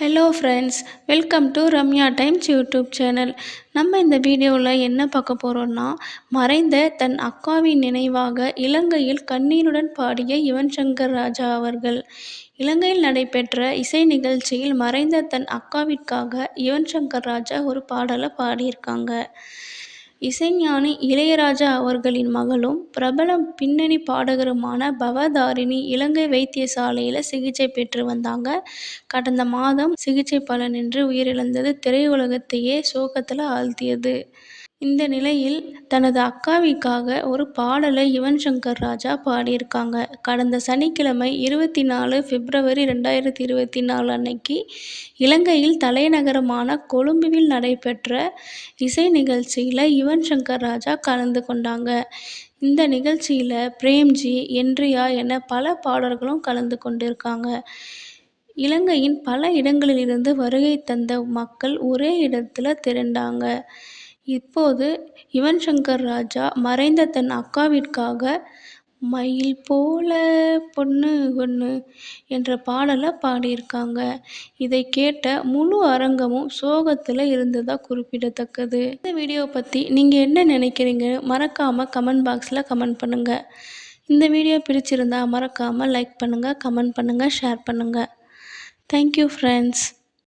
Hello friends welcome to Ramya times YouTube channel நம்ம இந்த வீடியோவில் என்ன பார்க்க போகிறோம்னா மறைந்த தன் அக்காவின் நினைவாக இலங்கையில் கண்ணீருடன் பாடிய யுவன் சங்கர் ராஜா அவர்கள். இலங்கையில் நடைபெற்ற இசை நிகழ்ச்சியில் மறைந்த தன் அக்காவிற்காக யுவன் சங்கர் ராஜா ஒரு பாடலை பாடியிருக்காங்க. இசைஞானி இளையராஜா அவர்களின் மகளும் பிரபல பின்னணி பாடகருமான பவதாரிணி இலங்கை வைத்தியசாலையில் சிகிச்சை பெற்று வந்தாங்க. கடந்த மாதம் சிகிச்சை பலனின்றி உயிரிழந்தது திரையுலகத்தையே சோகத்தில் ஆழ்த்தியது. இந்த நிலையில் தனது அக்காவிற்காக ஒரு பாடலை யுவன் சங்கர் ராஜா பாடியிருக்காங்க. கடந்த சனிக்கிழமை இருபத்தி நாலு பிப்ரவரி ரெண்டாயிரத்தி இருபத்தி நாலு அன்னைக்கு இலங்கையில் தலைநகரமான கொழும்புவில் நடைபெற்ற இசை நிகழ்ச்சியில் யுவன் சங்கர் ராஜா கலந்து கொண்டாங்க. இந்த நிகழ்ச்சியில் பிரேம்ஜி என்றியா என பல பாடல்களும் கலந்து கொண்டிருக்காங்க. இலங்கையின் பல இடங்களிலிருந்து வருகை தந்த மக்கள் ஒரே இடத்துல திரண்டாங்க. இப்போது யுவன் சங்கர் ராஜா மறைந்த தன் அக்காவிற்காக மயில் போல பொண்ணு ஒன்று என்ற பாடலை பாடியிருக்காங்க. இதை கேட்ட முழு அரங்கமும் சோகத்தில் இருந்ததாக குறிப்பிடத்தக்கது. இந்த வீடியோவை பற்றி நீங்கள் என்ன நினைக்கிறீங்க? மறக்காமல் கமெண்ட் பாக்ஸில் கமெண்ட் பண்ணுங்கள் இந்த வீடியோ பிடிச்சிருந்தா மறக்காமல் லைக் பண்ணுங்கள் கமெண்ட் பண்ணுங்கள் ஷேர் பண்ணுங்கள் தேங்க்யூ ஃப்ரெண்ட்ஸ்